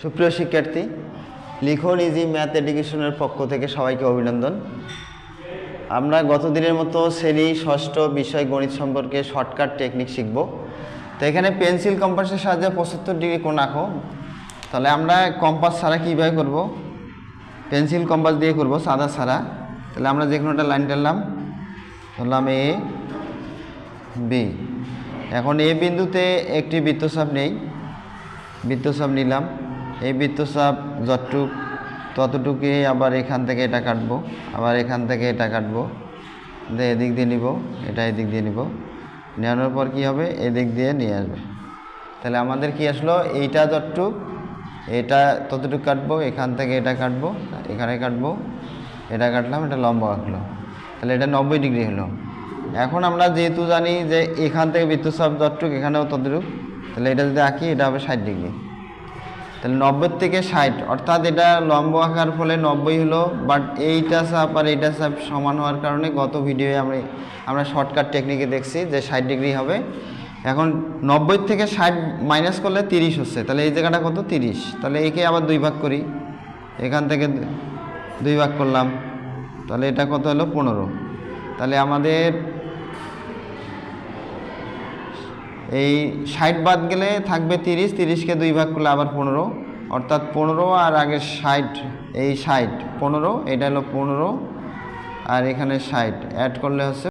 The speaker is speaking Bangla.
সুপ্রিয় শিক্ষার্থী, লিখন ইজি ম্যাথ এডুকেশনের পক্ষ থেকে সবাইকে অভিনন্দন। আমরা গত দিনের মতো শ্রেণি, ষষ্ঠ বিষয় গণিত সম্পর্কে শর্টকাট টেকনিক শিখব। তো এখানে পেন্সিল কম্পাসের সাহায্যে পঁচাত্তর ডিগ্রি কোণ আঁকো। তাহলে আমরা কম্পাস ছাড়া কীভাবে করব? পেন্সিল কম্পাস দিয়ে করব, সাদা ছাড়া। তাহলে আমরা যে কোনো একটা লাইন টানলাম, ধরলাম এ বি এখন এ বিন্দুতে একটি বৃত্তচাপ নেই। বৃত্তচাপ নিলাম। এই বৃত্তচাপ যতটুক, ততটুকুই আবার এখান থেকে এটা কাটবো, আবার এখান থেকে এটা কাটবো এদিক দিয়ে নিব, এটা এদিক দিয়ে নিব, নেওয়ানোর পর কি হবে? এদিক দিয়ে নিয়ে আসবে। তাহলে আমাদের কি আসলো? এইটা যতটুক, এটা ততটুকু কাটবো, এখান থেকে এটা কাটবো, এখানে কাটবো, এটা কাটলাম, এটা লম্বা আঁকলো তাহলে এটা নব্বই ডিগ্রি হলো। এখন আমরা যেহেতু জানি যে এখান থেকে বৃত্তচাপ যতটুক, এখানেও ততটুক, তাহলে এটা যদি আঁকি, এটা হবে ষাট ডিগ্রি। তাহলে নব্বই থেকে ষাট, অর্থাৎ এটা লম্ব আঁকার ফলে নব্বই হলো বাট এইটা চাপ আর এইটা চাপ সমান হওয়ার কারণে গত ভিডিওয়ে আমরা আমরা শর্টকাট টেকনিকে দেখছি যে ষাট ডিগ্রি হবে। এখন নব্বই থেকে ষাট মাইনাস করলে তিরিশ হচ্ছে, তাহলে এই জায়গাটা কত? তিরিশ। তাহলে একে আবার দুই ভাগ করি। এখান থেকে দুই ভাগ করলাম, তাহলে এটা কত হলো? পনেরো। তাহলে আমাদের এই ষাট বাদ গেলে থাকবে তিরিশ, তিরিশকে দুই ভাগ করলে আবার পনেরো। অর্থাৎ পনেরো আর আগে ষাট, এই ষাট, পনেরো, এটা হলো পনেরো, আর এখানে ষাট। অ্যাড করলে হচ্ছে